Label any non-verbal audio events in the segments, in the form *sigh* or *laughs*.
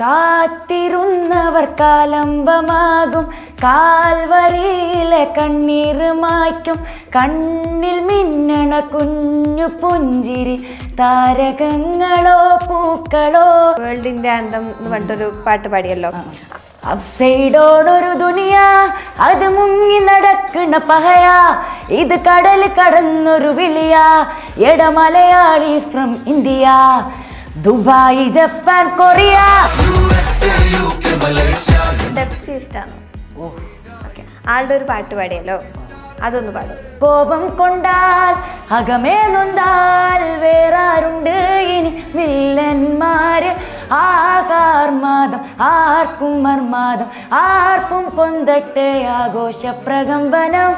കാത്തിരുന്നവർ കാലംബമാകും. കാൽവരിയിലെ കണ്ണീർ മായ്ക്കും. കണ്ണിൽ മിന്നണ കുഞ്ഞു പുഞ്ചിരി. താരകങ്ങളോ പൂക്കളോ. വേൾഡിന്റെ അന്തം എന്ന് പറഞ്ഞിട്ടൊരു പാട്ട് പാടിയല്ലോ. ഒരു ദുനിയ. അത് മുങ്ങി നടക്കണ പഹയാ. ഇത് കടൽ കടന്നൊരു വിളിയ. എട Malayalees from India. Dubai Japan Korea. Pepsi ഇഷ്ടമാണ് ഓക്കെ. ആളുടെ ഒരു പാട്ട് പാടിയല്ലോ. അതൊന്ന് പാടും. കോപം കൊണ്ടാൽ അകമേ നൊന്താൽ വേറാരുണ്ട്? ഇനി വില്ലന്മാര് ആകാർമാദം ആർക്കും മർമാദം ആർക്കും പൊന്തട്ടെ ആഘോഷ പ്രകമ്പനം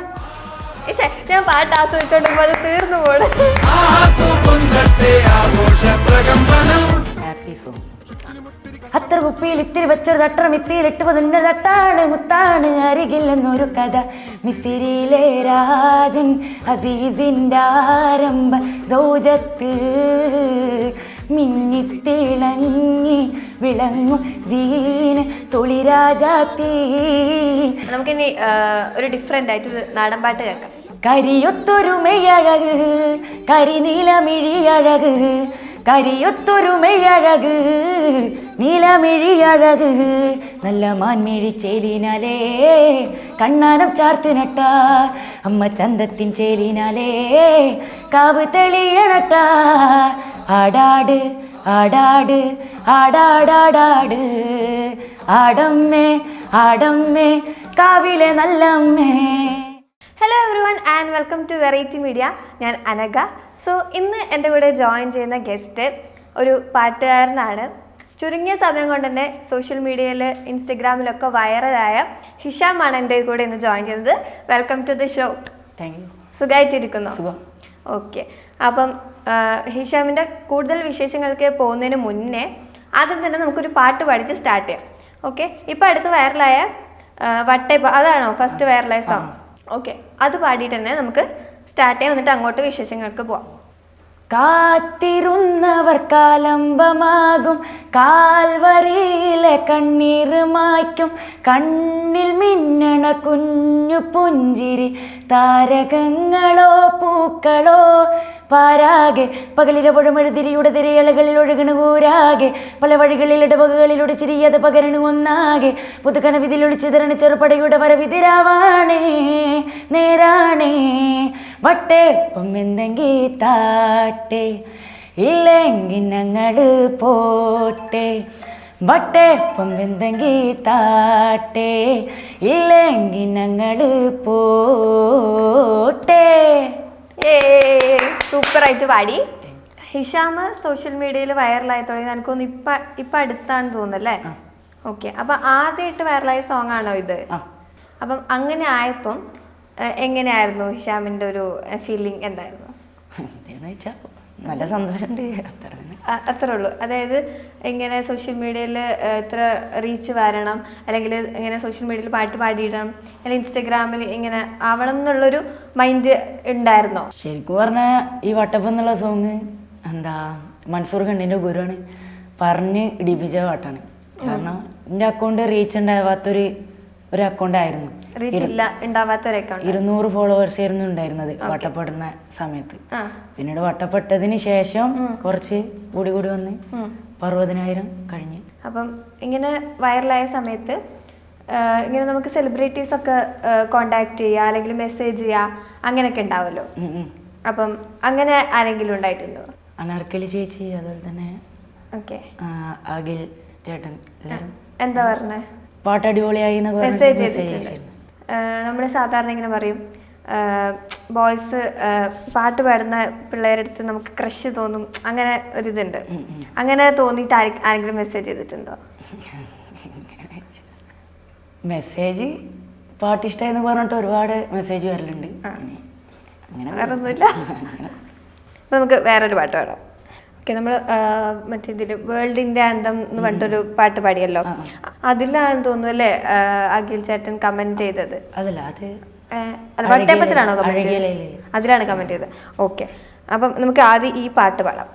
ഞാൻ പാട്ട് ആസ്വദിച്ചോണ്ടിരിക്കുമ്പോ അത് തീർന്നു പോണ്. അത്ര കുപ്പിയിൽ ഇത്തിരി വെച്ചൊരു തട്ടം ഇത്തിരി ഇട്ട് പതിന്റെ തട്ടാണ് മുത്താണ് അരികിൽ എന്നൊരു കഥ. മിസിരിയിലെ രാജൻ അസീസിന്റെ ആരംഭ സൗജത്ത് മിന്നിത്തിളങ്ങി വിളങ്ങും ജീന് തൊളിരാജാത്തീ നമുക്കിനി ഒരു ഡിഫറെന്റ് ആയിട്ട് നാടൻ പാട്ട് കേൾക്കാം. കരിയൊത്തൊരു മെയ്യഴക് കരിനീലമിഴിയഴക് കരിയൊത്തൊരു മെയ്യഴക് നീലമിഴിയഴക്. നല്ല മാൻമിഴി ചേലിനാലേ കണ്ണാനം ചാർത്ത് നട്ട അമ്മ ചന്തത്തിൻ ചേലിനാലേ കാവ് തെളിയണട്ട ആടാട് ആടാട് ആടാടാടാട് ആടമ്മേ ആടമ്മേ കാവിലെ നല്ലമ്മേ. Hello everyone and welcome to Variety Media ഞാൻ അനഘ. സോ ഇന്ന് എന്റെ കൂടെ ജോയിൻ ചെയ്യുന്ന ഗസ്റ്റ് ഒരു പാട്ടുകാരനാണ്. ചുരുങ്ങിയ സമയം കൊണ്ട് തന്നെ സോഷ്യൽ മീഡിയയിൽ ഇൻസ്റ്റഗ്രാമിലൊക്കെ വൈറലായ ഹിഷാമാണ് എന്റെ കൂടെ ഇന്ന് ജോയിൻ ചെയ്തത്. Welcome to the show thank you സുഖമായിട്ടിരിക്കുന്നു സുഖം. ഓക്കെ അപ്പം ഹിഷാമിന്റെ കൂടുതൽ വിശേഷങ്ങൾക്ക് പോകുന്നതിന് മുന്നേ ആദ്യം തന്നെ നമുക്കൊരു പാട്ട് പാടിച്ച് സ്റ്റാർട്ട് ചെയ്യാം. ഓക്കെ ഇപ്പം അടുത്ത് വൈറലായ ആ, വട്ടേ പ- അതാണോ ഫസ്റ്റ് വൈറലായ സോങ് ഓക്കെ അത് പാടിയിട്ട് തന്നെ നമുക്ക് സ്റ്റാർട്ട് ചെയ്യാം. എന്നിട്ട് അങ്ങോട്ട് വിശേഷങ്ങൾക്ക് പോവാം. കാത്തിരുന്നവർ കാലംബമാകും കാൽവരിയിലെ കണ്ണീർ മായ്ക്കും. കണ്ണിൽ മിന്നണ കുഞ്ഞു പുഞ്ചിരി. താരകങ്ങളോ പൂക്കളോ പാരാകെ. പകലിരപുഴമെഴുതിരിയുടെ തിരയലകളിൽ ഒഴുകണ ഊരാകെ. പല വഴികളിൽ ഇടവകകളിലൂടെ ചിരിയത് പകരണു ഒന്നാകെ. പുതുക്കണവിതിൽ ഒളിച്ചിതരണ ചെറുപടയുടെ വരവിതിരാവാണേ നേരാണേ. വട്ടേ ഒന്നെന്തെങ്കി താട്ടെ ഇല്ലെങ്കിൽ ഞങ്ങൾ പോട്ടെ വട്ടേ പൊമ്പെന്തെങ്കി താട്ടെ ഇല്ലെങ്കിൽ ഞങ്ങൾ പോട്ടെ സൂപ്പറായിട്ട് പാടി. ഹിഷാമ് സോഷ്യൽ മീഡിയയിൽ വൈറലായി തുടങ്ങി എനിക്കൊന്ന് ഇപ്പൊ ഇപ്പൊ അടുത്താണ് തോന്നുന്നല്ലേ? ഓക്കെ അപ്പൊ ആദ്യമായിട്ട് വൈറലായ സോങ് ആണോ ഇത് അപ്പം അങ്ങനെ ആയപ്പം എങ്ങനെയായിരുന്നു ഹിഷാമിന്റെ ഒരു ഫീലിംഗ് എന്തായിരുന്നു? എന്ന് വെച്ചാൽ നല്ല സന്തോഷമുണ്ട് അത്ര അത്രേ ഉള്ളൂ. അതായത് ഇങ്ങനെ സോഷ്യൽ മീഡിയയിൽ ഇത്ര റീച്ച് വരണം അല്ലെങ്കിൽ ഇങ്ങനെ സോഷ്യൽ മീഡിയയിൽ പാട്ട് പാടിയിടണം അല്ലെങ്കിൽ ഇൻസ്റ്റഗ്രാമിൽ ഇങ്ങനെ ആവണം എന്നുള്ളൊരു മൈൻഡ് ഉണ്ടായിരുന്നോ? ശരിക്കും പറഞ്ഞാൽ ഈ വട്ടപ്പം എന്നുള്ള സോങ് എന്താ മൻസൂർ ഖണ്ഡിന്റെ ഗുരുവാണ് പറഞ്ഞ് ഇടിപ്പിച്ച പാട്ടാണ്. കാരണം എന്റെ അക്കൗണ്ട് റീച്ച് ഉണ്ടാവാത്തൊരു ഒരു അക്കൗണ്ട് ആയിരുന്നു. ഇരുന്നൂറ് ഫോളോവേഴ്സ് ആയിരുന്നു ഉണ്ടായിരുന്നത് വട്ടപ്പെടുന്ന സമയത്ത്. പിന്നീട് വട്ടപ്പെട്ടതിന് ശേഷം കുറച്ച് കൂടി കൂടി വന്ന് പർവതിനായിരം കഴിഞ്ഞ്. അപ്പം ഇങ്ങനെ വൈറലായ സമയത്ത് ഇങ്ങനെ നമുക്ക് സെലിബ്രിറ്റീസ് ഒക്കെ കോണ്ടാക്ട് ചെയ്യുക അല്ലെങ്കിൽ മെസ്സേജ് ചെയ്യുക അങ്ങനെയൊക്കെ ഉണ്ടാവുമല്ലോ. അപ്പം അങ്ങനെ ആരെങ്കിലും ഉണ്ടായിട്ടുണ്ടോ? അനാർക്കലി ചേച്ചി അതുപോലെ തന്നെ ഓക്കെ അഖിൽ ചേട്ടൻ എന്താ പറഞ്ഞേ? പാട്ട് അടിപൊളിയായി എന്നൊക്കെ മെസ്സേജ് ചെയ്തിട്ടുണ്ട്. നമ്മൾ സാധാരണ ഇങ്ങനെ പറയും ബോയ്സ് പാട്ട് പാടുന്ന പിള്ളേരുടെ അടുത്ത് നമുക്ക് ക്രഷ് തോന്നും അങ്ങനെ ഒരിതുണ്ട് അങ്ങനെ തോന്നിയിട്ട് ആരെങ്കിലും മെസ്സേജ് ചെയ്തിട്ടുണ്ടോ? മെസ്സേജ് പാട്ട് ഇഷ്ടമെന്ന് പറഞ്ഞിട്ട് ഒരുപാട് മെസ്സേജ് വരലുണ്ട്. അങ്ങനെ *laughs* അപ്പൊ നമുക്ക് വേറൊരു പാട്ട് പാടാം. ഓക്കെ നമ്മൾ മറ്റേ ഇതിൽ വേൾഡിന്റെ അന്തം എന്ന് പറഞ്ഞിട്ടൊരു പാട്ട് പാടിയല്ലോ. അതിലാണ് തോന്നുന്നു അല്ലേ അഖിൽ ചേട്ടൻ കമന്റ് ചെയ്തത്? അതല്ല അത് വട്ടയപ്പത്തിലാണോ കമന്റ്. അതിലാണ് കമന്റ് ചെയ്തത്. ഓക്കെ അപ്പം നമുക്ക് ആദ്യം ഈ പാട്ട് പാടാം.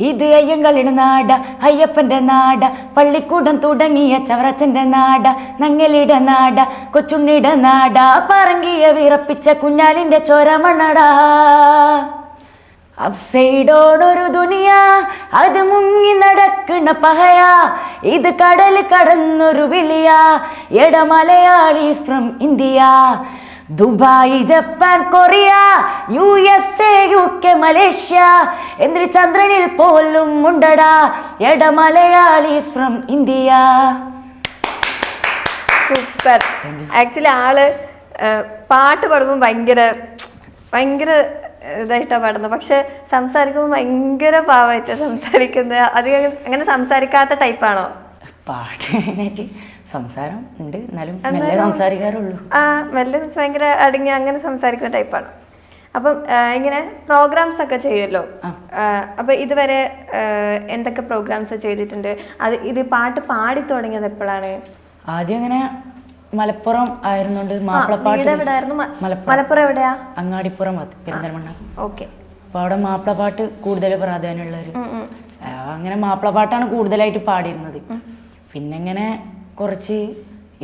ഇത് അയ്യങ്കളിയുടെ നാട അയ്യപ്പന്റെ നാട പള്ളിക്കൂടം തുടങ്ങിയ ചവറച്ചന്റെ നാട നങ്ങലിയുടെ നാട കൊച്ചുണ്ണിയുടെ നാട പറങ്കിയ വിറപ്പിച്ച കുഞ്ഞാലിന്റെ ചോരമണ്ണടാ. അപ്സൈഡോടൊരു ദുനിയ അത് മുങ്ങി നടക്കണ പഹയ. ഇത് കടൽ കടന്നൊരു വിളിയ എട Malayalees from India Dubai Japan Korea U S A U K Malaysia. എന്നിട്ട് ചന്ദ്രനിൽ പോലും ഉണ്ടടാ എട Malayalees from India super actually ആൾ പാട്ട് പാടുമ്പോൾ ഭയങ്കര ഭയങ്കര ഇതായിട്ടാണ് പാടുന്നത്. പക്ഷെ സംസാരിക്കുമ്പോൾ ഭയങ്കര പാവമായിട്ടാണ് സംസാരിക്കുന്നത്. അധികം അങ്ങനെ സംസാരിക്കാത്ത ടൈപ്പാണോ പാട്ടിനായിട്ട് സംസാരം ഉണ്ട്. എന്നാലും മെല്ലെ സംസാരിക്കാറുള്ളൂ. ആ മെല്ലെ ഭയങ്കര അടങ്ങി അങ്ങനെ സംസാരിക്കുന്ന ടൈപ്പാണ് അപ്പം ഇങ്ങനെ പ്രോഗ്രാംസ് ഒക്കെ ചെയ്യുമല്ലോ. അപ്പൊ ഇതുവരെ എന്തൊക്കെ പ്രോഗ്രാംസ് ചെയ്തിട്ടുണ്ട്? അത് ഇത് പാട്ട് പാടി തുടങ്ങിയത് എപ്പോഴാണ്? ആദ്യം അങ്ങനെ മലപ്പുറം ആയിരുന്നോണ്ട് മാപ്പിളപ്പാട്ട് മലപ്പുറം. എവിടെയാ? അങ്ങാടിപ്പുറം പെരിന്തൽമണ്ണ ഓക്കെ. അപ്പൊ അവിടെ മാപ്പിളപ്പാട്ട് കൂടുതൽ പ്രാധാന്യമുള്ള ഒരു അങ്ങനെ മാപ്പിളപ്പാട്ടാണ് കൂടുതലായിട്ട് പാടിയിരുന്നത്. പിന്നെ ഇങ്ങനെ കുറച്ച്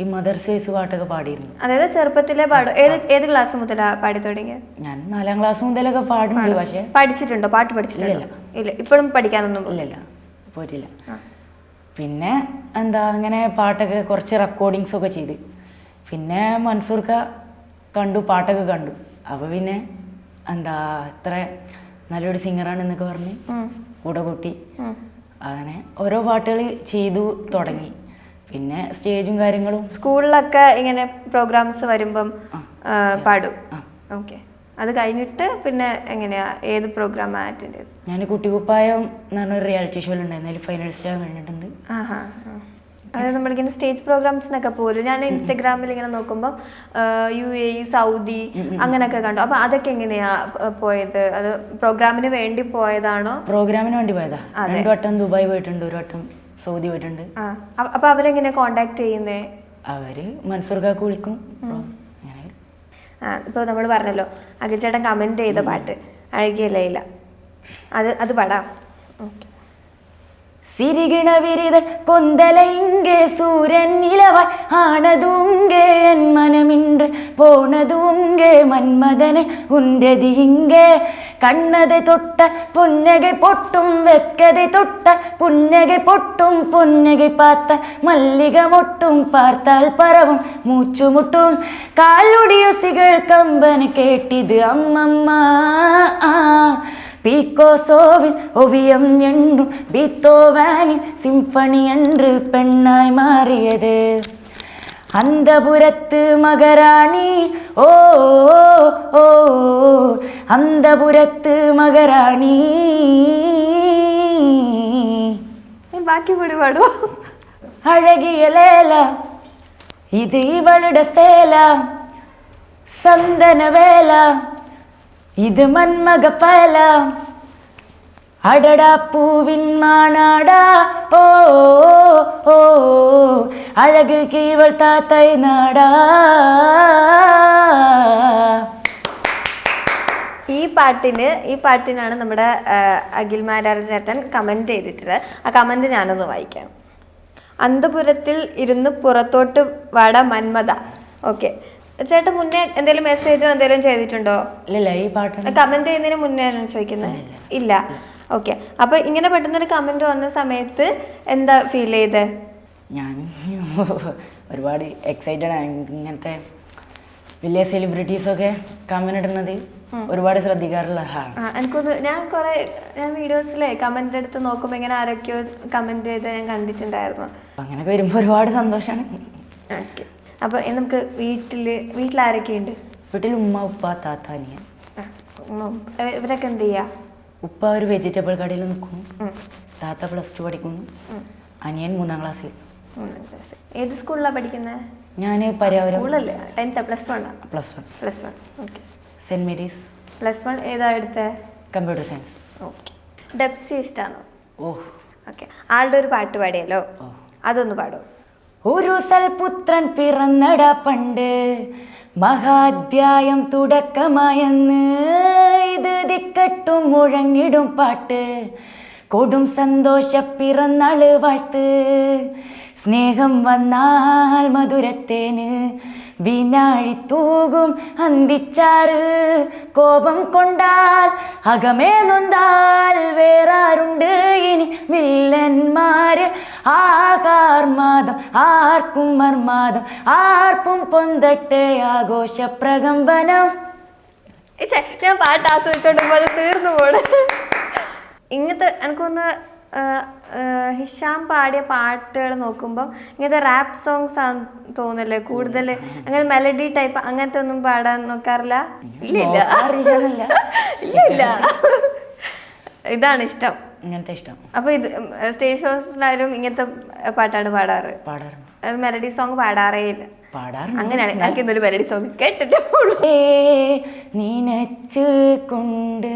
ഈ മദർസേസ് പാട്ടൊക്കെ പാടിയിരുന്നു. അതായത് ചെറുപ്പത്തിലെ പാടും ഏത് ഏത് ക്ലാസ് മുതലാ പാടി തുടങ്ങിയത്? ഞാൻ നാലാം ക്ലാസ് മുതലൊക്കെ പാടുന്നുണ്ട് പക്ഷേ പഠിച്ചിട്ടുണ്ടോ? പാട്ട് പഠിച്ചിട്ടില്ല ഇല്ല. ഇപ്പോഴും പഠിക്കാനൊന്നും ഇല്ലല്ല. പോയിട്ടില്ല. പിന്നെ എന്താ അങ്ങനെ പാട്ടൊക്കെ കുറച്ച് റെക്കോർഡിങ്സ് ഒക്കെ ചെയ്ത്. പിന്നെ മൻസൂർക്ക കണ്ടു പാട്ടൊക്കെ കണ്ടു. അപ്പോൾ പിന്നെ എന്താ ഇത്ര നല്ലൊരു സിംഗറാണ് എന്നൊക്കെ പറഞ്ഞ്. കൂടെ കൂട്ടി. അങ്ങനെ ഓരോ പാട്ടുകൾ ചെയ്തു തുടങ്ങി. പിന്നെ സ്റ്റേജും കാര്യങ്ങളും. സ്കൂളിലൊക്കെ ഇങ്ങനെ പ്രോഗ്രാംസ് വരുമ്പം പാടും. ഓക്കെ അത് കഴിഞ്ഞിട്ട് പിന്നെ എങ്ങനെയാ ഏത് പ്രോഗ്രാം അറ്റൻഡ് ചെയ്തു ഞാൻ കുട്ടികുപ്പായം എന്ന് പറഞ്ഞൊരു റിയാലിറ്റി ഷോയിൽ ഉണ്ടായിരുന്നു. അതിൽ ഫൈനലിസ്റ്റ് ആകാൻ കഴിഞ്ഞിട്ടുണ്ട്. അതായത് നമ്മളിങ്ങനെ സ്റ്റേജ് പ്രോഗ്രാംസിനൊക്കെ പോലും ഞാൻ ഇൻസ്റ്റഗ്രാമിൽ ഇങ്ങനെ നോക്കുമ്പോൾ യു എ ഇ സൗദി അങ്ങനെയൊക്കെ കണ്ടു. അപ്പൊ അതൊക്കെ എങ്ങനെയാ പോയത്? അത് പ്രോഗ്രാമിന് വേണ്ടി പോയതാണോ? പ്രോഗ്രാമിന് വേണ്ടി പോയതാ. രണ്ടു വട്ടം ദുബായ് പോയിട്ടുണ്ട് ഒരു വട്ടം സൗദി പോയിട്ടുണ്ട്. അപ്പൊ അവരെങ്ങനെ കോണ്ടാക്ട് ചെയ്യുന്നേ? അവർ മൻസൂർക്കാക്ക് വിളിക്കും. ഇപ്പൊ ഇപ്പോൾ നമ്മൾ പറഞ്ഞല്ലോ അഖിൽചേട്ടൻ കമന്റ് ചെയ്ത പാട്ട് അഴകിയ ലൈല. അത് അത് പാടാം. സിരികിണ വിരിതൻ കൊന്തലൈങ്കേ സൂര്യൻ നിലവായ് ആണതുങ്കേ എൻ മനമിன்று போனதுங்கே மன்மதனே உன்றது இங்கே கண்ணதை தொட்ட புன்னகை பொட்டும் வெட்கதை தொட்ட புன்னகை பொட்டும் புன்னகை பார்த்த மல்லிகை மொட்டும் பார்த்தால் பரவும் மூச்சு முட்டும் காலுடைய சிகள் கம்பன கேட்டிது அம்மம்மா பீக்கோசோவில் ஓவியம் என்றும் பீத்தோவானின் சிம்பனி என்று பெண்ணாய் மாறியது அந்த புறத்து மகராணி ஓ ஓ, ஓ அந்த புறத்து மகராணி ബാക്കി കൂടി പാടുമോ அழகிய லேலா இது இவளுட சேலா சந்தன வேலா ഇത് മന്മകപ്പല അടടാ പൂവിൻ മാനാടാ. ഓ ഓ അഴക് കീവൾ താത്തൈ നാടാ. ഈ പാട്ടിന് ഈ പാട്ടിനാണ് നമ്മുടെ അഖിൽ മാരാർ ചേട്ടൻ കമന്റ് ചെയ്തിട്ടുള്ളത്. ആ കമന്റ് ഞാനൊന്ന് വായിക്കാം. അന്തപുരത്തിൽ ഇരുന്ന് പുറത്തോട്ട് വട മന്മത. ഓക്കെ ചേട്ടൻ മുന്നേ എന്തെങ്കിലും മെസ്സേജോ എന്തെങ്കിലും ചെയ്തിട്ടുണ്ടോ? ഇല്ല ഈ പാട്ട് കമന്റ് ചെയ്യുന്നതിന് മുന്നേ ആണ് ചോദിക്കുന്നത് ഇല്ല ഓക്കെ അപ്പൊ ഇങ്ങനെ പെട്ടെന്നൊരു കമന്റ് വന്ന സമയത്ത് എന്താ ഫീൽ ചെയ്ത്? ഞാൻ ഒരുപാട് എക്സൈറ്റഡ് ആണ്. ഇങ്ങനത്തെ വലിയ സെലിബ്രിറ്റീസ് ഒക്കെ കമന്റ് ഇടുന്നത് ഒരുപാട് ശ്രദ്ധിക്കാറുള്ള ആളാണ്. ആ, എനിക്കൊന്ന് ഞാൻ കുറെ ഞാൻ വീഡിയോസിലെ കമന്റ് എടുത്ത് നോക്കുമ്പോൾ ഇങ്ങനെ ആരൊക്കെയോ കമന്റ് ചെയ്ത് ഞാൻ കണ്ടിട്ടുണ്ടായിരുന്നു. അങ്ങനെയൊക്കെ വരുമ്പോൾ ഒരുപാട് സന്തോഷാണ്. ഓക്കെ അപ്പോൾ നമുക്ക് വീട്ടിൽ വീട്ടിലാരൊക്കെയുണ്ട്? വീട്ടിൽ ഉമ്മ ഉപ്പ താത്ത അനിയൻ. ഇവരൊക്കെ എന്ത് ചെയ്യാ? ഉപ്പ ഒരു വെജിറ്റബിൾ കടയിൽ നിൽക്കുന്നു. താത്ത പ്ലസ് ടു പഠിക്കുന്നു. അനിയൻ മൂന്നാം ക്ലാസ്സിൽ. ഏത് സ്കൂളിലാണ് പഠിക്കുന്നത് ഞാൻ പര്യാവരം. സ്കൂളല്ലേ tenth plus one plus one plus one okay Saint Mary's plus one ഏതാ എടുത്തത് കമ്പ്യൂട്ടർ സയൻസ് ഓക്കെ ഡെപ്സി ഇഷ്ടമാണോ ഓ ഓക്കെ ആളുടെ ഒരു പാട്ട് പാടിയല്ലോ അതൊന്ന് പാടും. ഒരു സൽപുത്രൻ പിറന്നട പണ്ട് മഹാധ്യായം തുടക്കമായെന്ന്. ഇത് ദിക്കട്ടും മുഴങ്ങിടും പാട്ട്. കൊടും സന്തോഷ പിറന്നാൾ വാഴ്ത്ത്. സ്നേഹം വന്നാൽ മധുരത്തേന് വിനാഴി തൂകും അന്തിച്ചാറ്. കോപം കൊണ്ടാൽ അകമേ നൊന്താൽ. വേറാരുണ്ട് ഇനി വില്ലന്മാര്. ആകാർമാദം ആർക്കും മർമാദം. ആർക്കും പൊന്തട്ടെ ആഘോഷ പ്രകമ്പനം ഞാൻ പാട്ട് ആസ്വദിച്ചോണ്ട് പോലെ തീർന്നു പോണ്. ഇങ്ങനത്തെ എനിക്കൊന്ന് ഹിഷാം പാടിയ പാട്ടുകൾ നോക്കുമ്പോൾ ഇങ്ങനത്തെ റാപ്പ് സോങ്സ് ആണെന്ന് തോന്നല്ലേ കൂടുതൽ അങ്ങനെ മെലഡി ടൈപ്പ് അങ്ങനത്തെ ഒന്നും പാടാൻ നോക്കാറില്ല? ഇല്ല ഇല്ല. ഇതാണ് ഇഷ്ടം. ഇങ്ങനത്തെ ഇഷ്ടം. അപ്പൊ ഇത് സ്റ്റേജ് ഷോസിലായാലും ഇങ്ങനത്തെ പാട്ടാണ് പാടാറ്? പാടാറുണ്ട്. മെലഡി സോങ് പാടാറേ ഇല്ല. അങ്ങനെയാണ്. എനിക്ക് ഇന്നൊരു മെലഡി സോങ് കേട്ടിട്ടേ നിനച്ചു കൊണ്ട്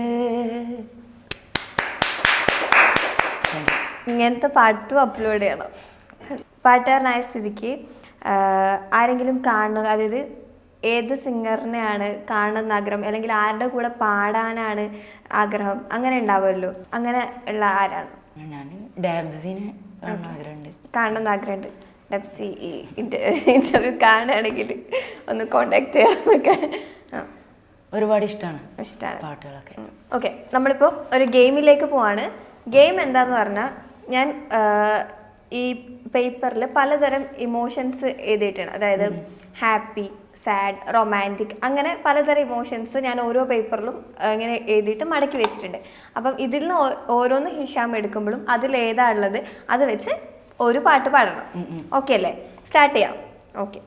ഇങ്ങനത്തെ പാട്ടും അപ്ലോഡ് ചെയ്യണം. പാട്ടുകാരനായ സ്ഥിതിക്ക് ആരെങ്കിലും കാണുന്നത് അതായത് ഏത് സിംഗറിനെയാണ് കാണുന്ന ആഗ്രഹം അല്ലെങ്കിൽ ആരുടെ കൂടെ പാടാനാണ് ആഗ്രഹം അങ്ങനെ ഉണ്ടാവുമല്ലോ. അങ്ങനെ ഉള്ള ആരാണ്? ഞാൻ ഡാബ്സിനെ ആഗ്രഹമുണ്ട്. കാണുന്ന ആഗ്രഹമുണ്ട്. ഡെപ്സി ഈ ഇന്റർവ്യൂ കാണുകയാണെങ്കിൽ ഒന്ന് കോണ്ടാക്ട് ചെയ്യാമെന്നൊക്കെ ഒരുപാട് ഇഷ്ടമാണ് ഇഷ്ടമാണ് പാട്ടുകളൊക്കെ. ഓക്കെ നമ്മളിപ്പോൾ ഒരു ഗെയിമിലേക്ക് പോവാണ്. ഗെയിം എന്താന്ന് പറഞ്ഞാൽ ഞാൻ ഈ പേപ്പറിൽ പലതരം ഇമോഷൻസ് എഴുതിയിട്ടാണ് അതായത് ഹാപ്പി സാഡ് റൊമാന്റിക് അങ്ങനെ പലതരം ഇമോഷൻസ് ഞാൻ ഓരോ പേപ്പറിലും ഇങ്ങനെ എഴുതിയിട്ട് മടക്കി വെച്ചിട്ടുണ്ട്. അപ്പം ഇതിൽ നിന്ന് ഓരോന്ന് ഹിഷാം എടുക്കുമ്പോഴും അതിൽ ഏതാ ഉള്ളത് അത് വെച്ച് ഒരു പാട്ട് പാടണം. ഓക്കെ അല്ലേ? സ്റ്റാർട്ട് ചെയ്യാം. ഓക്കെ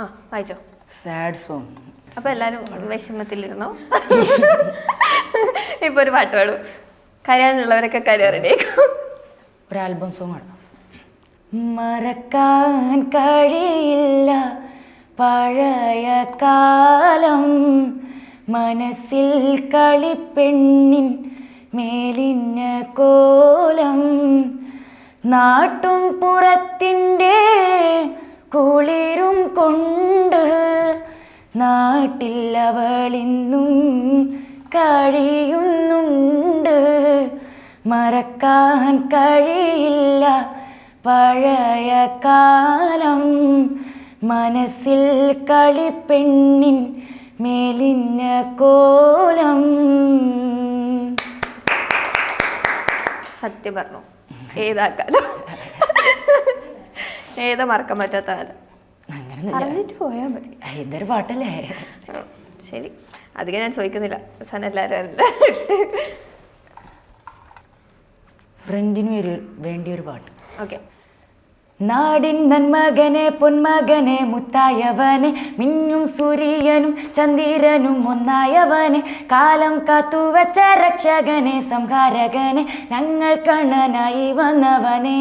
ആ വായിച്ചോ. സാഡ് സോങ് അപ്പൊ എല്ലാവരും വിഷമത്തിലിരുന്നോ? *laughs* ഇപ്പൊ ഒരു പാട്ട് പാടും. കരയാനുള്ളവരൊക്കെ കരയാൻ റെഡിയാക്കും ഒരു ആൽബം സോങ് ആണ് മറക്കാൻ കഴിയില്ല പഴയ കാലം. മനസ്സിൽ കളിപ്പെണ്ണിൻ മേലിഞ്ഞ കോലം. നാട്ടും പുറത്തിന്റെ കുളിരും കൊണ്ട് നാട്ടിൽ അവളിന്നും കഴിയുന്നുണ്ട്. മറക്കാൻ കഴിയില്ല പഴയ കാലം. മനസ്സിൽ കളിപ്പെണ്ണിൻ മേലിന്ന കോലം. സത്യം പറഞ്ഞു. ഏതാ കാലം? ഏതാ മറക്കാൻ പറ്റാത്ത കാലം? അങ്ങനെ പോയാൽ മതി. ഇതൊരു പാട്ടല്ലേ? ശരി. അധികം ഞാൻ ചോദിക്കുന്നില്ല. അവസാനം എല്ലാവരും ഫ്രണ്ടിന് ഒരു വേണ്ടി ഒരു പാട്ട്. ഓക്കെ. നാടിൻ നന്മകനെ പൊന്മകനെ മുത്തായവനെ മിന്നും സൂര്യനും ചന്ദ്രനും ഒന്നായവനെ കാലം കാത്തുവച്ച രക്ഷകനെ സംഹാരകനെ ഞങ്ങൾ കണ്ണനായി വന്നവനെ.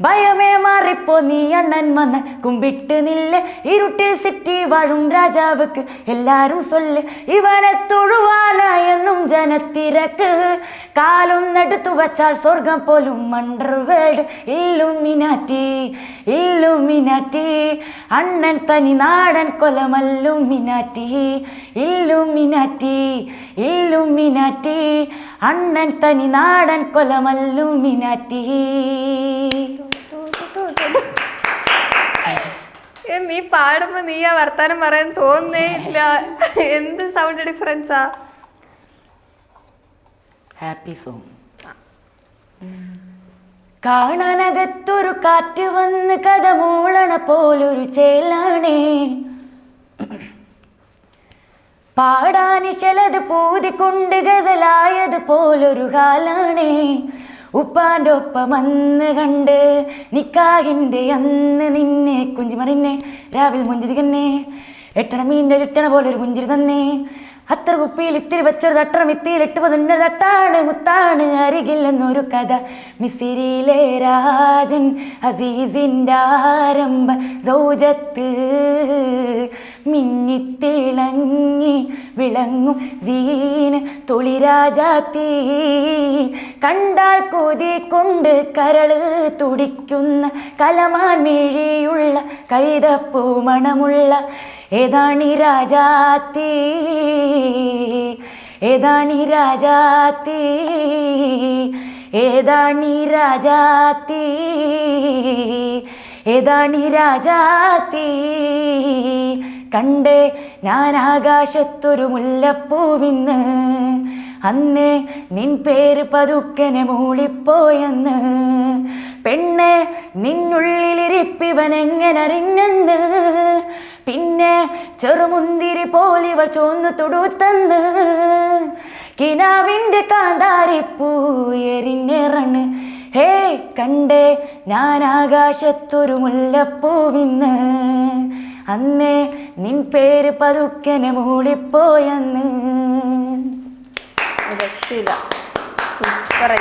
ഭയമേ മാറിപ്പോ നീ അണ്ണൻ വന്ന കുമ്പിട്ട് നില്ല് ഇരുട്ടിൽ സിറ്റി വാഴും രാജാവുക്ക്. എല്ലാരും സൊല്ല് ഇവനെ തൊഴുവാനായെന്നും ജനത്തിരക്ക്. കാലും നടുത്തു വച്ചാൽ സ്വർഗം പോലും അണ്ടർ വേൾഡ് ഇല്ലുമിനാറ്റി ഇല്ലുമിനാറ്റി. അണ്ണൻ തനി നാടൻ കൊലമല്ലുമിനാറ്റി. Illuminati Illuminati. അണ്ണൻ തനി നാടൻ കൊലമല്ലുമിനാറ്റി. നീ പാടുമ്പോ നീ ആ വർത്താനം പറയാൻ തോന്നേ ഇല്ല. എന്ത് സൗണ്ട് ഡിഫറൻസാ ഹാപ്പി സോങ് കാണാനകത്തൊരു കാറ്റ് വന്ന് കഥ മൂളണ പോലൊരു ചേലാണേ. പാടാന് ചിലത് പൂതികൊണ്ട് ഗസലായത് പോലൊരു കാലാണേ. ഉപ്പാന്റെ ഒപ്പം അന്ന് കണ്ട് നിക്കാകിന്റെ അന്ന് നിന്നെ കുഞ്ചിമറിന്നെ രാവിൽ മുഞ്ചിരി തന്നെ. എട്ടണ മീന്റെ ചുറ്റണ പോലെ ഒരു പുഞ്ചിരി തന്നെ. അത്ര കുപ്പിയിൽ ഇത്തിരി വെച്ചൊരു തട്ടണം ഇത്തിയിൽ ഇട്ട് പതിന്റെ തട്ടാണ്. മുത്താണ് അരികിൽ എന്നൊരു കഥ. മിസിരിയിലെ രാജൻ അസീസിന്റെ ആരംഭ സൗജത്ത് മിന്നിത്തിളങ്ങി വിളങ്ങും സീന് തൊളിരാജാത്തീ കണ്ടാൽ കൊതി കൊണ്ട് കരൾ തുടിക്കുന്ന കലമാൻ മിഴിയുള്ള കൈതപ്പൂ മണമുള്ള ഏതാണി രാജാത്തീ ഏതാണി രാജാത്തി ഏതാണി രാജാത്തി ഏതാണി രാജാത്തി കണ്ടേ ഞാൻ ആകാശത്തൊരു മുല്ലപ്പൂവിന്ന്. അന്ന് നിൻ പേര് പതുക്കനെ മൂളിപ്പോയെന്ന്. പെണ്ണ് അറിഞ്ഞെന്ന് പിന്നെ ചെറുമുന്തിരി പോലിവൾ ചോന്നു തൊടുത്തെന്ന്. കിനാവിന്റെ കാന്താരിപ്പൂ എരിഞ്ഞിറണ്. ഹേ കണ്ടേ ഞാൻ ആകാശത്തൊരു മുല്ലപ്പൂവിന്ന്. അന്നേ നിൻ പേര് പതുക്കനെ മൂളിപ്പോയെന്ന്. രക്ഷയില്ല. സൂപ്പർ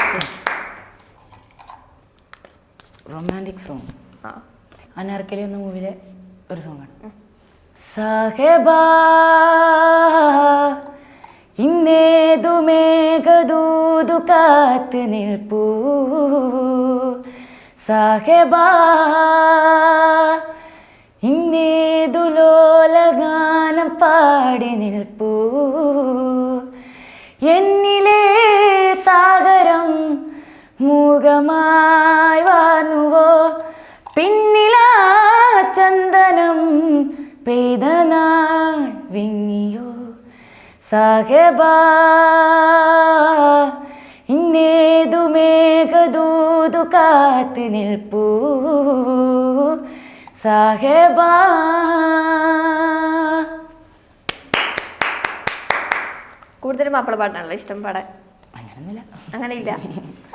റൊമാന്റിക് സോങ് അനാർക്കലി എന്ന മൂവിയിലെ ഒരു സോങ്ങാണ് സഹബാ ഇന്നേതു മേഘദൂതു കാത്ത് നിൽപ്പൂ. സാഹേബാ ഇന്നേതു ലോലഗാനം പാടി നിൽപ്പൂ. എന്നിലെ സാഗരം മൂകമായി വാർന്നുവോ? പിന്നിലാ ചന്ദനം പെയ്ത നാൾ വിങ്ങിയോ? സാഹബാ ഇന്നേതു മേഘദൂതു കാത്തു നിൽപ്പൂ. സാഹബാ കൂടുതലും മാപ്പിള പാട്ടാണല്ലോ ഇഷ്ടം പാടാൻ അങ്ങനൊന്നുമില്ല അങ്ങനെ ഇല്ല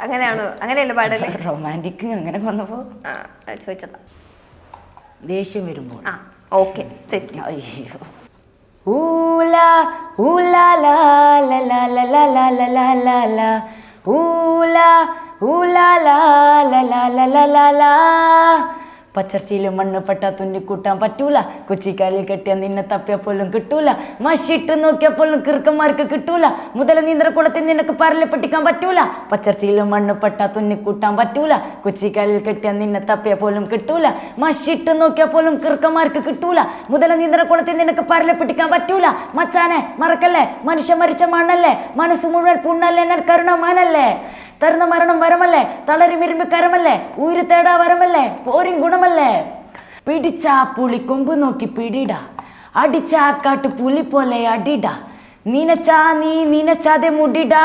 അങ്ങനെയാണോ അങ്ങനെയല്ല പാടല്ലേ റൊമാന്റിക് അങ്ങനെ വന്നപ്പോ ആ ചോദിച്ചതാ ദേഷ്യം വരുമ്പോൾ ആ ഓക്കെ സെറ്റ് അയ്യോ ഊല ഊല ലാ ലാ ലാ ലാ ലാ ലാ ലാ ലാ ലാ ഊല ഊല ലാ ലാ ലാ ലാ ലാ ല പച്ചർച്ചയിൽ മണ്ണ് പട്ടാ തുന്നിക്കൂട്ടാൻ പറ്റൂല. കൊച്ചിക്കാലിൽ കെട്ടിയ നിന്നെ തപ്പിയപ്പോലും കിട്ടൂല. മഷിട്ട് നോക്കിയപ്പോലും കിറുക്കന്മാർക്ക് കിട്ടൂല. മുതല നീന്തരക്കുളത്തിൽ നിനക്ക് പരലെ പൊട്ടിക്കാൻ പറ്റൂല. പച്ചർച്ചയിൽ മണ്ണ് പട്ടാ തുന്നിക്കൂട്ടാൻ പറ്റൂല. കൊച്ചിക്കാലിൽ കെട്ടിയ നിന്നെ തപ്പിയപ്പോലും കിട്ടൂല. മഷിട്ട് നോക്കിയപ്പോലും കിറുക്കന്മാർക്ക് കിട്ടൂല. മുതല നീന്തരക്കുളത്തിൽ നിനക്ക് പരലെ പൊട്ടിക്കാൻ പറ്റൂല. മച്ചാനെ മറക്കല്ലേ? മനുഷ്യ മരിച്ച മണ്ണല്ലേ? മനസ്സ് മുഴുവൻ പുണ്ണല്ലേ? എന്നാൽ കരുണമാനല്ലേ? തരുന്ന മരണം വരമല്ലേ? തളരി മിരുമ്പ് കരമല്ലേ ഊര് തേടാ വരമല്ലേ? പോരിൻ ഗുണമല്ലേ പിടിച്ചാ പുളി കൊമ്പ് നോക്കി പിടിടാ. അടിച്ചാ കാട്ട് പുലി പോലെ അടിടാ. നിനച്ചാ നീ നിനച്ചാതെ മുടിടാ.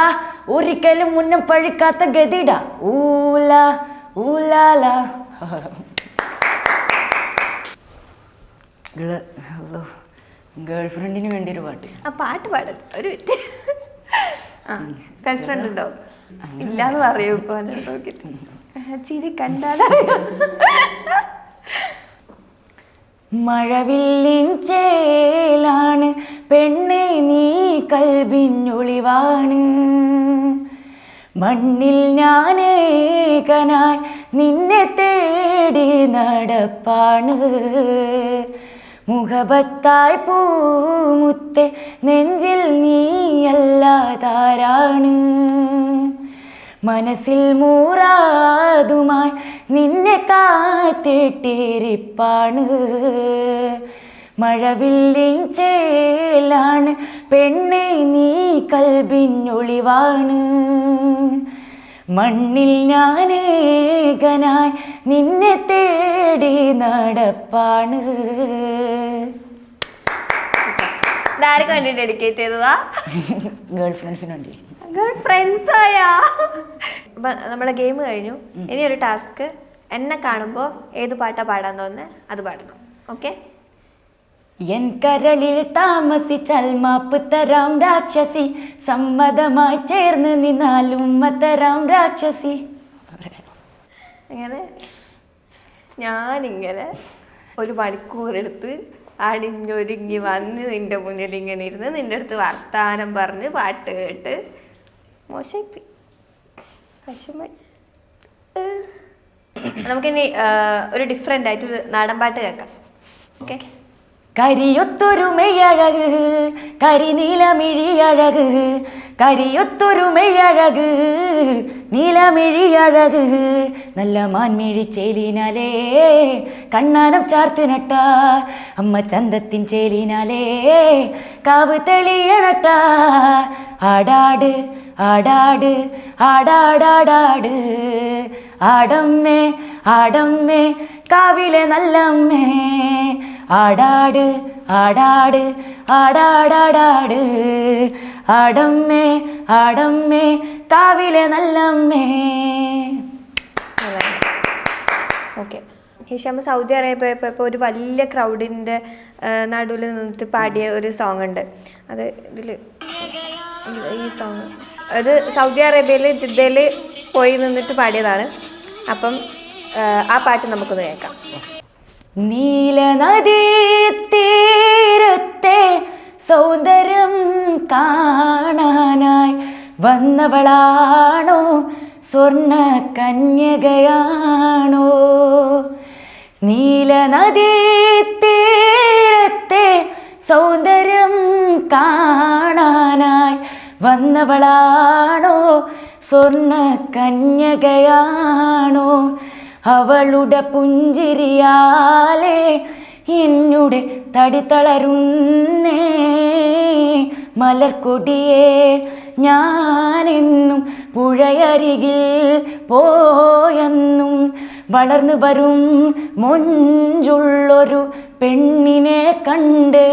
ഒരിക്കലും മുന്നം പഴിക്കാത്ത ഗതിടാ. ഊല ഊലാല. ഗേൾ ഫ്രണ്ടിന് വേണ്ടി ഒരു പാട്ട്. ആ പാട്ട് പാടൽ ഒരു ഗേൾ ഫ്രണ്ട് ഉണ്ടോ? ഇല്ലാന്ന് പറയൂ ഇപ്പൊ. നോക്കിയിട്ട്. ചിരി മഴവില്ലിൻ ചേലാണ് പെണ്ണെ നീ കൽവിഞ്ഞൊളിവാണ് മണ്ണിൽ ഞാനേകനായി നിന്നെ തേടി നടപ്പാണ്. മുഖബത്തായി പൂമുത്തെ നെഞ്ചിൽ നീയല്ലാതാരാണ്. മനസ്സിൽ മൂറാതുമായി നിന്നെ കാത്തിട്ടിരിപ്പാണ്. മഴവില്ലിൻ ചേലാണ് പെണ്ണെ നീ കൽബിഞ്ഞൊളിവാണ് മണ്ണിൽ ഞാനേകനായി നിന്നെ തേടി നടപ്പാണ്. ഡയറക്റ്റ് വേണ്ടി ഡെഡിക്കേറ്റ് ചെയ്തതാ? ഗേൾ ഫ്രണ്ട്സിന് വേണ്ടി ഫ്രണ്ട്സ് ആയാ. നമ്മളെ ഗെയിം കഴിഞ്ഞു. ഇനി ഒരു ടാസ്ക് എന്നെ കാണുമ്പോൾ ഏത് പാട്ടാ പാടാൻ തോന്നുന്നത് അത് പാടണം. ഓക്കെ എൻ കരളിൽ താമസിച്ചാൽ മാപ്പ് തരാം രാക്ഷസി. സമ്മതമായി ചേർന്ന് നിന്നാലും തരാം രാക്ഷസി. അങ്ങനെ ഞാനിങ്ങനെ ഒരു മണിക്കൂറെടുത്ത് അടിഞ്ഞൊരുങ്ങി വന്ന് നിന്റെ മുന്നിൽ ഇങ്ങനെ ഇരുന്ന് നിന്റെ അടുത്ത് വർത്താനം പറഞ്ഞ് പാട്ട് കേട്ട് മോശമായി വിഷമായി നമുക്കിനി ഒരു ഡിഫറെന്റ് ആയിട്ടൊരു നാടൻ പാട്ട് കേൾക്കാം. ഓക്കെ കരിയൊത്തൊരു മെയ്യഴക് കരിനീലമിഴിയഴക് കരിയൊത്തൊരു മെയ്യഴക് നീലമിഴിയഴക് നല്ല മാൻമിഴി ചേലിനാലേ കണ്ണാനം ചാർത്ത് നട്ട അമ്മ ചന്തത്തിൻ ചേലിനാലേ കാവ് തെളിയണട്ട ആടാട് ആടാട് ആടാടാടാട്. ആടമ്മേ ആടമ്മേ കാവിലെ നല്ലമ്മേ. ആടാട് ആടാട് ആടാടാടാട്. ആടമ്മേ ആടമ്മേ കാവിലെ നല്ലമ്മേ. ഓക്കെ. ഹിഷാം സൗദി അറേബ്യ ഇപ്പോൾ ഒരു വലിയ ക്രൗഡിന്റെ നടുവിൽ നിന്നിട്ട് പാടിയ ഒരു സോങ് ഉണ്ട്. അത് ഇതിൽ ഈ സോങ് അത് സൗദി അറേബ്യയിൽ ജിദ്ദയിൽ പോയി നിന്നിട്ട് പാടിയതാണ്. അപ്പം ആ, പാട്ട് നമുക്കൊന്ന് കേൾക്കാം. നീലനദീ തീരത്തെ സൗന്ദര്യം കാണാനായി വന്നവളാണോ? സ്വർണ കന്യകയാണോ? നീലനദീ തീരത്തെ സൗന്ദര്യം കാണാനായി വന്നവളാണോ? സ്വർണ കന്യകയാണോ? അവളുടെ പുഞ്ചിരിയാലേ എന്നുടെ തടി തളരുന്നേ മലർക്കൊടിയേ ഞാനെന്നും പുഴയരികിൽ പോയെന്നും വളർന്നു വരും മൊഞ്ചുള്ളൊരു പെണ്ണിനെ കണ്ട്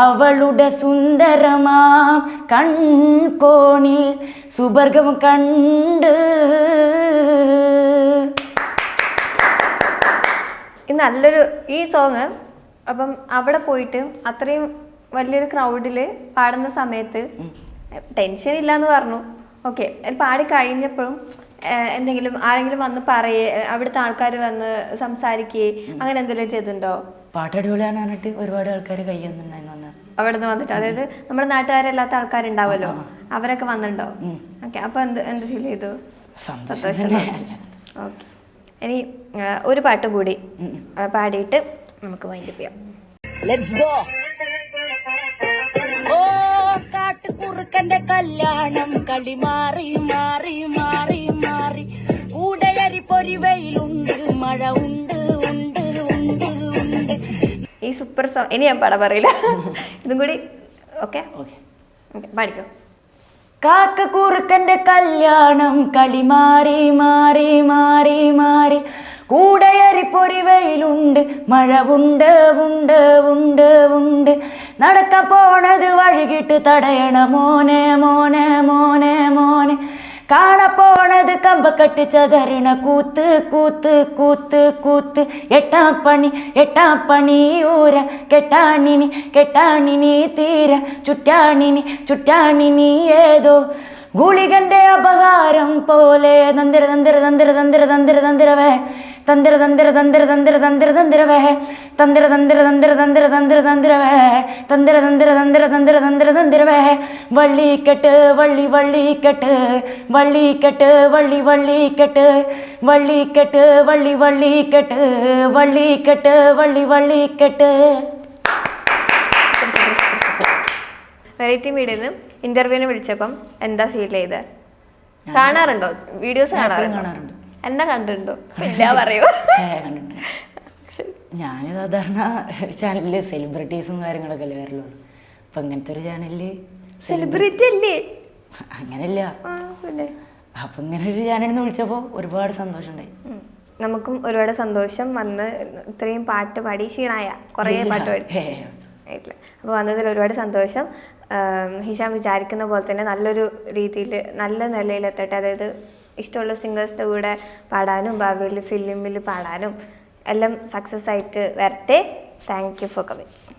അവളുടെ സുന്ദരമാം കൺകോണിൽ സുബർഗം കണ്ട്. നല്ലൊരു ഈ സോങ് അപ്പം അവിടെ പോയിട്ട് അത്രയും വലിയൊരു ക്രൗഡിൽ പാടുന്ന സമയത്ത് ടെൻഷൻ ഇല്ല എന്ന് പറഞ്ഞു. ഓക്കെ പാടി കഴിഞ്ഞപ്പോഴും എന്തെങ്കിലും ആരെങ്കിലും വന്ന് പറയേ അവിടുത്തെ ആൾക്കാർ വന്ന് സംസാരിക്കുകയെ അങ്ങനെ എന്തെങ്കിലും ചെയ്തിട്ടുണ്ടോ? പാട്ട് അടിപൊളിയാണ് പറഞ്ഞിട്ട് ഒരുപാട് ആൾക്കാർ കൈ അന്ന് അവിടെ നിന്ന് വന്നിട്ട്. അതായത് നമ്മുടെ നാട്ടുകാരല്ലാത്ത ആൾക്കാരുണ്ടാവുമല്ലോ. അവരൊക്കെ വന്നിട്ടുണ്ടോ ഉം. ഓക്കെ അപ്പൊ എന്ത് എന്ത് ഫീൽ ചെയ്തു? സന്തോഷം ഓക്കെ. ഇനി ഒരു പാട്ട് കൂടി പാടിയിട്ട് നമുക്ക് വൈൻഡപ്പ് ചെയ്യാം. ലെറ്റ്സ് ഗോ ഓ കാട്ടുകുറുക്കന്റെ കല്യാണം കളി മാറി മാറി മാറി മാറി. കൂടയരി പൊരി വെയിലുണ്ട് മഴ ഉണ്ട് ഉണ്ട് ഉണ്ട് ഉണ്ട്. ഈ സൂപ്പർ സോങ് ഇനി ഞാൻ പടം പറയില്ല. *laughs* ഇതും കൂടി ഓക്കെ പാടിക്കോ. കാക്കക്കുറുക്കന്റെ കല്യാണം കളി മാറി മാറി മാറി മാറി. കൂടയരി പൊരി വെയിലുണ്ട് മഴ ഉണ്ട് ഉണ്ട് ഉണ്ട് ഉണ്ട്. നടക്കാൻ പോണത് വഴുകിട്ട് തടയണ മോനെ മോനെ മോനെ മോനെ. കാണപ്പോണത് കമ്പക്കെട്ട് ചതറിണ കൂത്ത് കൂത്ത് കൂത്ത് കൂത്ത്. എട്ടാം പണി എട്ടാം പണി ഊര. കെട്ടാണിനി കെട്ടാണിനി തീര. ചുറ്റാണിനി ചുറ്റാണിനി ഏതോ. ഗുളികന്റെ അപകാരം പോലെ. തന്തിര തന്തിര തന്തിര തന്തിര തന്തിര തന്തിരവേ തന്തിര തന്തിര തന്തിര തന്തിര തന്തിര തന്തിരവേ തന്തിര തന്തിര തന്തിര തന്തിര തന്തിര തന്തിരവേ തന്തിര തന്തിര തന്തിര തന്തിര തന്തിര തന്തിരവേ വള്ളിക്കെട്ട് വള്ളി വള്ളിക്കെട്ട് വള്ളിക്കെട്ട് വള്ളി വള്ളിക്കെട്ട് വള്ളിക്കെട്ട് വള്ളി വള്ളിക്കെട്ട് വള്ളിക്കെട്ട് വള്ളി വള്ളിക്കെട്ട് വെറൈറ്റി മീഡിയയിൽ നിന്ന് ഇന്റർവ്യൂവിന് വിളിച്ചപ്പം എന്താ ഫീൽ ചെയ്ത് കാണാറുണ്ടോ വീഡിയോസ് കാണാറുണ്ട്. എന്നെ കണ്ടിട്ടുണ്ടോ? ഇല്ല പറയൂ. കണ്ടിട്ടുണ്ട്. ഞാൻ സാധാരണ ചാനലിൽ സെലിബ്രിറ്റീസും കാര്യങ്ങളൊക്കെ അല്ലേ വരലുള്ളൂ. അപ്പൊ ഇങ്ങനത്തെ ഒരു ചാനലിൽ സെലിബ്രിറ്റി അല്ലേ? അങ്ങനല്ല അപ്പൊ ഇങ്ങനെ ഒരു ചാനലിൽ നിന്ന് വിളിച്ചപ്പോ ഒരുപാട് സന്തോഷമുണ്ടായി. നമുക്കും ഒരുപാട് സന്തോഷം വന്ന് ഇത്രയും പാട്ട് പാടി ക്ഷീണായ. കുറേ പാട്ട് പാടി. ഇല്ല. അപ്പോൾ വന്നതിൽ ഒരുപാട് സന്തോഷം. ഹിഷാം വിചാരിക്കുന്ന പോലെ തന്നെ നല്ലൊരു രീതിയിൽ നല്ല നിലയിലെത്തട്ടെ. അതായത് ഇഷ്ടമുള്ള സിംഗേഴ്സിന്റെ കൂടെ പാടാനും ഭാവിയിൽ ഫിലിമിൽ പാടാനും എല്ലാം സക്സസ് ആയിട്ട് വരട്ടെ. Thank you for coming